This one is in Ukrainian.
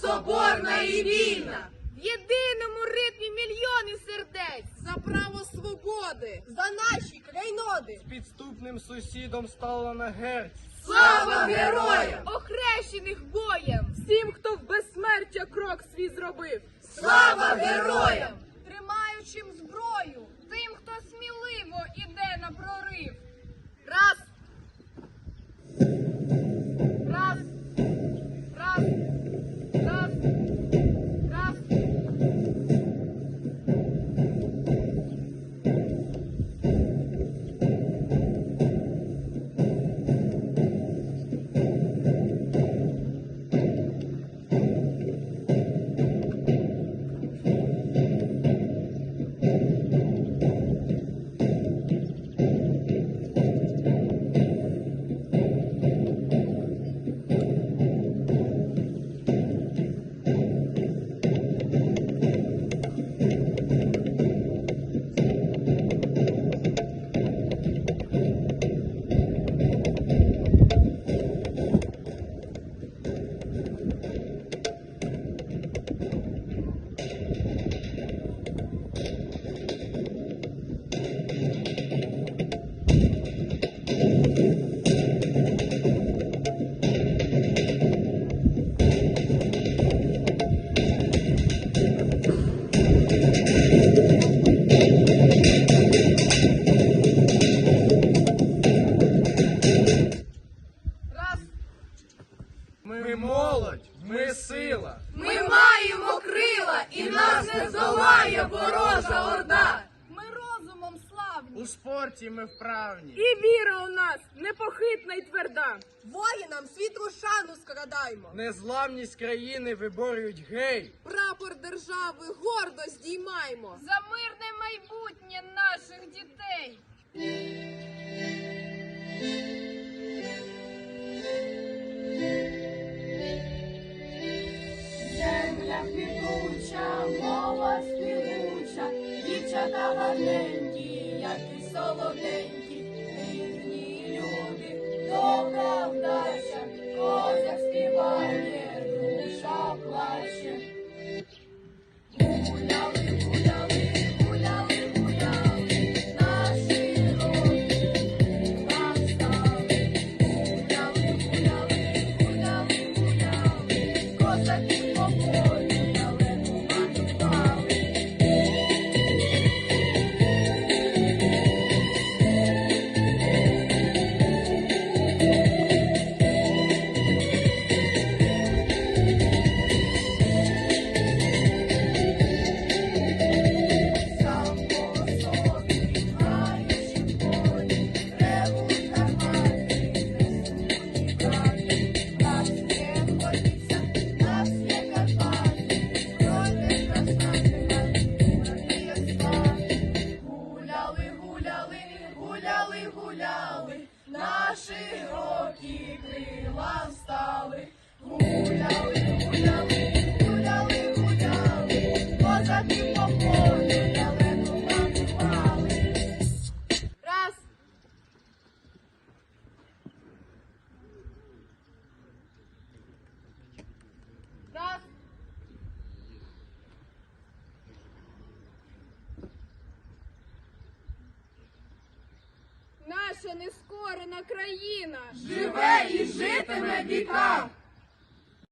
Соборна і вільна. В єдиному ритмі мільйони сердець за право свободи, за наші крайноди. З підступним сусідом стала на герць. Слава героям! Охрещених боєм! Всім, хто в безсмертя крок свій зробив. Слава героям! Ворожа орда. Ми розумом славні. У спорті ми вправні. І віра у нас непохитна і тверда. Воїнам світлу шану скрадаймо. Незламність країни виборюють гей. Прапор держави гордо здіймаймо. За мирне майбутнє наших дітей. Дівчата гарненькі, як і солоденькі, рідні люди, добра вдача, козак співає, Наша нескорена країна Живе і житиме віка.